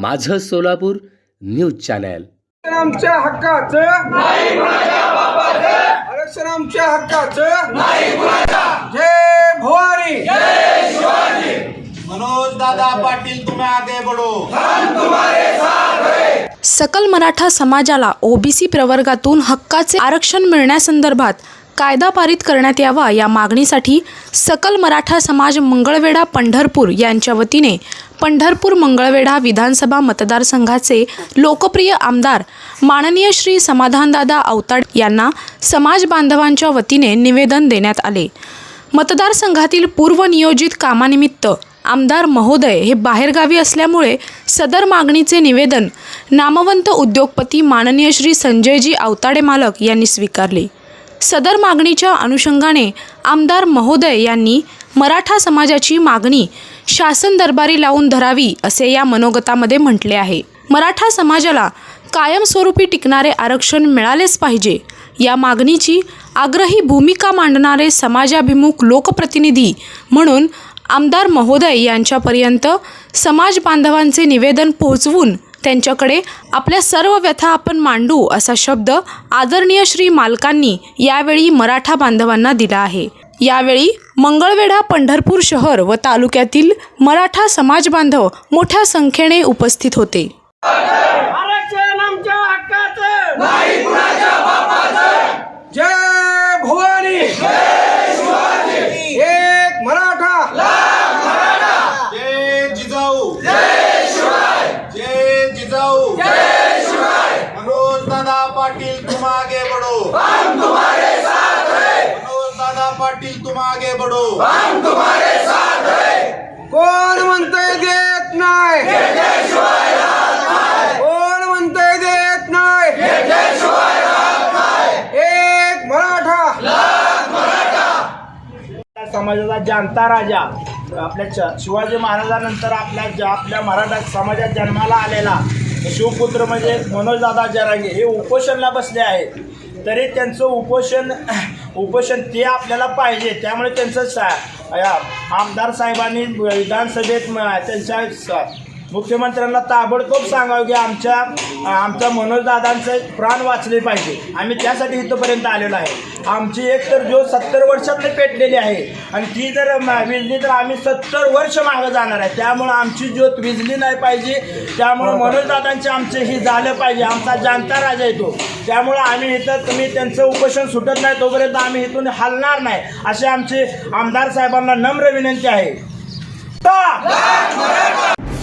माझं Solapur news channel. आमच्या हक्काचं. आरक्षण आमच्या हक्काचं. जय भवानी मनोज दादा पाटील तुम्हें आगे बढ़ो. सकल मराठा समाजाला ओबीसी प्रवर्गातून हक्काचे आरक्षण मिळण्यासंदर्भात कायदा पारित करण्यात यावा या मागणीसाठी सकल मराठा समाज मंगळवेढा पंढरपूर यांच्या वतीने पंढरपूर मंगळवेढा विधानसभा मतदारसंघाचे लोकप्रिय आमदार माननीय श्री समाधानदादा अवताड यांना समाज बांधवांच्या वतीने निवेदन देण्यात आले. मतदारसंघातील पूर्वनियोजित कामानिमित्त आमदार महोदय हे बाहेरगावी असल्यामुळे सदर मागणीचे निवेदन नामवंत उद्योगपती माननीय श्री संजयजी आवताडे मालक यांनी स्वीकारले. सदर मागणीच्या अनुषंगाने आमदार महोदय यांनी मराठा समाजाची मागणी शासन दरबारी लावून धरावी असे या मनोगतामध्ये म्हटले आहे. मराठा समाजाला कायमस्वरूपी टिकणारे आरक्षण मिळालेच पाहिजे या मागणीची आग्रही भूमिका मांडणारे समाजाभिमुख लोकप्रतिनिधी म्हणून आमदार महोदय यांच्यापर्यंत समाज बांधवांचे निवेदन पोहोचवून त्यांच्याकडे आपल्या सर्व व्यथा आपण मांडू असा शब्द आदरणीय श्री मालकांनी यावेळी मराठा बांधवांना दिला आहे. यावेळी मंगळवेढा पंढरपूर शहर व तालुक्यातील मराठा समाज बांधव मोठ्या संख्येने उपस्थित होते आरक्षण आमच्या हक्काचं नाही कुणाच्या बापाचं जय भवानी एक मराठा जय जिजाऊ जय शिवाय जय जिजाऊ जय शिवाय मनोज दादा पाटिल तुम आगे बढ़ो. हम तुम्हारे साथ हैं। मनोज दादा पाटिल तुम आगे बढ़ो कोण म्हणतंय देत नाही कोण म्हणतंय देत नाही एक मराठा. समाजाचा जाणता राजा. आपल्या शिवाजी महाराजानंतर आपल्या ज- आपल्या मराठा समाजात जन्माला आलेला. शिवपुत्र म्हणजे मनोजदादा जरांगे. हे उपोषणला बसले आहेत. तरी त्यांचं उपोषण उपोषण ते आपल्याला पाहिजे. त्यामुळे त्यांचं सा या आमदार साहेबांनी विधानसभेत त्यांच्या मुख्यमंत्र्यांना ताबडतोब सांगावं की आमच्या आमच्या मनोजदादांचे प्राण वाचले पाहिजे. आम्ही त्यासाठी इथंपर्यंत आलेलो आहे. आमची एक तर जो सत्तर वर्षातली पेटलेली आहे आणि ती जर विजली तर आम्ही सत्तर वर्ष मागं जाणार आहे. त्यामुळं आमची ज्योत विजली नाही पाहिजे. त्यामुळं मनोजदादांचे आमचे ही झालं पाहिजे. आमचा जाणता राजा येतो त्यामुळं आम्ही इथं तुम्ही त्यांचं उपोषण सुटत नाही तोपर्यंत आम्ही इथून हलणार नाही असे आमचे आमदार साहेबांना नम्र विनंती आहे.